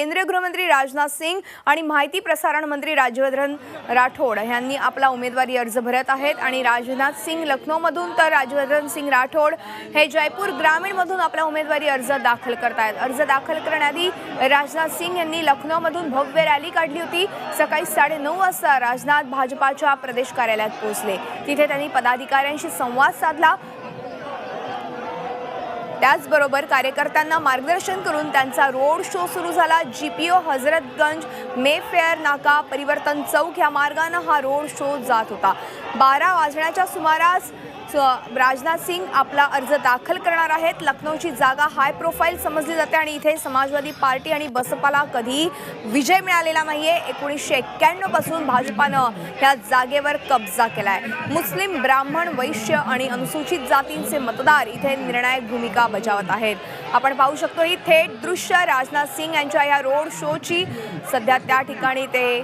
केंद्रीय गृहमंत्री राजनाथ सिंग आणि माहिती प्रसारण मंत्री राज्यवर्धन राठोड यांनी आपला उमेदवारी अर्ज भरत आहेत. आणि राजनाथ सिंग लखनौमधून तर राज्यवर्धन सिंग राठोड हे जयपूर ग्रामीणमधून आपला उमेदवारी अर्ज दाखल करतायत. अर्ज दाखल करण्याआधी राजनाथ सिंग यांनी लखनौमधून भव्य रॅली काढली होती. सकाळी साडेनऊ वाजता राजनाथ भाजपाच्या प्रदेश कार्यालयात पोहोचले. तिथे त्यांनी पदाधिकाऱ्यांशी संवाद साधला. त्याचबरोबर कार्यकर्त्यांना मार्गदर्शन करून त्यांचा रोड शो सुरू झाला. G P O Hazratganj Mayfair नाका परिवर्तन चौक या मार्गानं हा रोड शो जात होता. बारा वाजण्याच्या सुमारास राजनाथ सिंग आपला अर्ज दाखल करणार आहेत. लखनौची जागा हाय प्रोफाईल समजली जाते आणि इथे समाजवादी पार्टी आणि बसपाला कधी विजय मिळालेला नाहीये. एकोणीसशे एक्क्याण्णवपासून भाजपानं ह्या जागेवर कब्जा केलाय. मुस्लिम ब्राह्मण वैश्य आणि अनुसूचित जातींचे मतदार इथे निर्णायक भूमिका बजावत आहेत. आपण पाहू शकतो ही थेट दृश्य राजनाथ सिंग यांच्या या रोड शोची. सध्या त्या ठिकाणी ते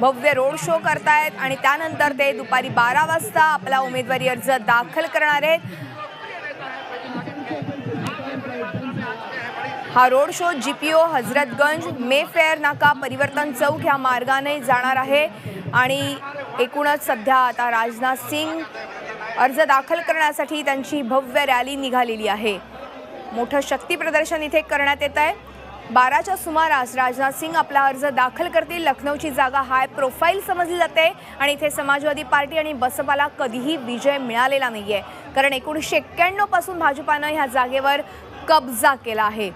भव्य रोड शो करतायत आणि त्यानंतर ते दुपारी बारा वाजता आपला उमेदवारी अर्ज दाखल करणार आहेत. हा road show GPO Hazratganj Mayfair नाका परिवर्तन चौक ह्या मार्गाने जाणार आहे. आणि एकूणच सध्या आता राजनाथ सिंग अर्ज दाखल करण्यासाठी त्यांची भव्य रॅली निघालेली आहे. मोठं शक्ती प्रदर्शन इथे करण्यात येत आहे. बाराच्या सुमारास राजनाथ सिंग आपला अर्ज दाखल करतील. लखनौची जागा हाय प्रोफाईल समजली जाते आणि इथे समाजवादी पार्टी आणि बसपाला कधीही विजय मिळालेला नाहीये. कारण एकोणीसशे एक्क्याण्णवपासून भाजपानं ह्या जागेवर कब्जा केला आहे.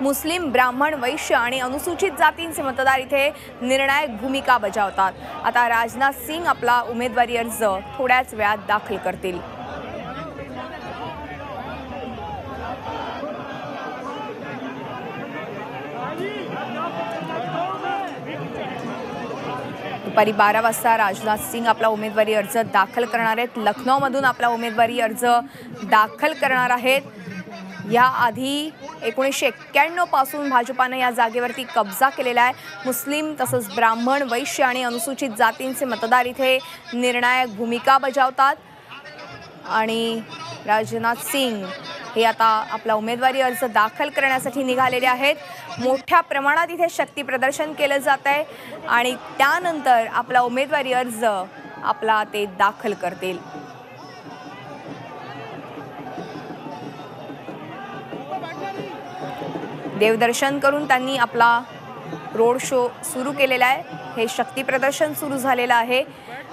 मुस्लिम ब्राह्मण वैश्य आणि अनुसूचित जातींचे मतदार इथे निर्णायक भूमिका बजावतात. आता राजनाथ सिंग आपला उमेदवारी अर्ज थोड्याच वेळात दाखल करतील. दुपारी बारा वाजता राजनाथ सिंग आपला उमेदवारी अर्ज दाखल करणार आहेत. लखनौमधून आपला उमेदवारी अर्ज दाखल करणार आहेत. याआधी एकोणीसशे एक्क्याण्णवपासून भाजपानं या जागेवरती कब्जा केलेला आहे. मुस्लिम तसंच ब्राह्मण वैश्य आणि अनुसूचित जातींचे मतदार इथे निर्णायक भूमिका बजावतात. आणि राजनाथ सिंग हे आता आपला उमेदवारी अर्ज दाखल करण्यासाठी निघालेले आहेत. मोठ्या प्रमाणात इथे शक्ती प्रदर्शन केलं जात आहे आणि त्यानंतर आपला उमेदवारी अर्ज आपला ते दाखल करतील. देवदर्शन करून त्यांनी आपला रोड शो सुरू केलेला आहे. हे शक्ती प्रदर्शन सुरू झालेलं आहे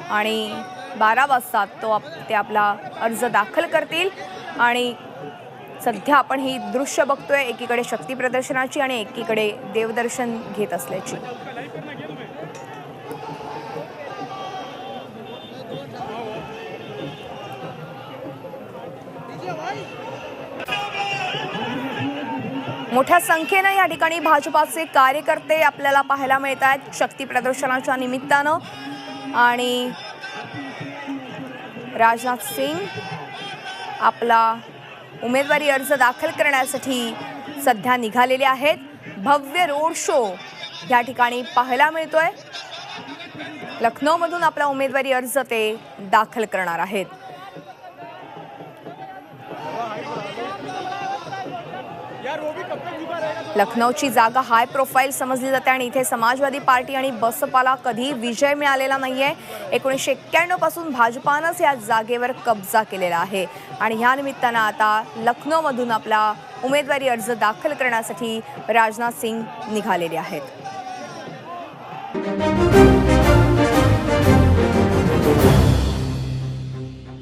आणि बारा वाजता तो आप ते आपला अर्ज दाखल करतील आणि सध्या आपण ही दृश्य बघतोय एकीकडे शक्ती प्रदर्शनाची आणि एकीकडे देवदर्शन घेत असल्याची. मोठ्या संख्येनं या ठिकाणी भाजपाचे कार्यकर्ते आपल्याला पाहायला मिळत आहेत शक्ती प्रदर्शनाच्या निमित्तानं. आणि राजनाथ सिंग आपला उमेदवारी अर्ज दाखल करण्यासाठी सध्या निघालेले आहेत. भव्य रोड शो या ठिकाणी पाहायला मिळतोय. लखनौमधून आपला उमेदवारी अर्ज ते दाखल करणार आहेत. लखनौची जागा हाय प्रोफाईल समजली जाते आणि इथे समाजवादी पार्टी आणि बसपाला कधी विजय मिळालेला नाही आहे एकोणीसशे एक्क्याण्णवपासून भाजपानंच या जागेवर कब्जा केलेला आहे. आणि ह्या निमित्तानं आता लखनौमधून आपला उमेदवारी अर्ज दाखल करण्यासाठी राजनाथ सिंग निघालेले आहेत.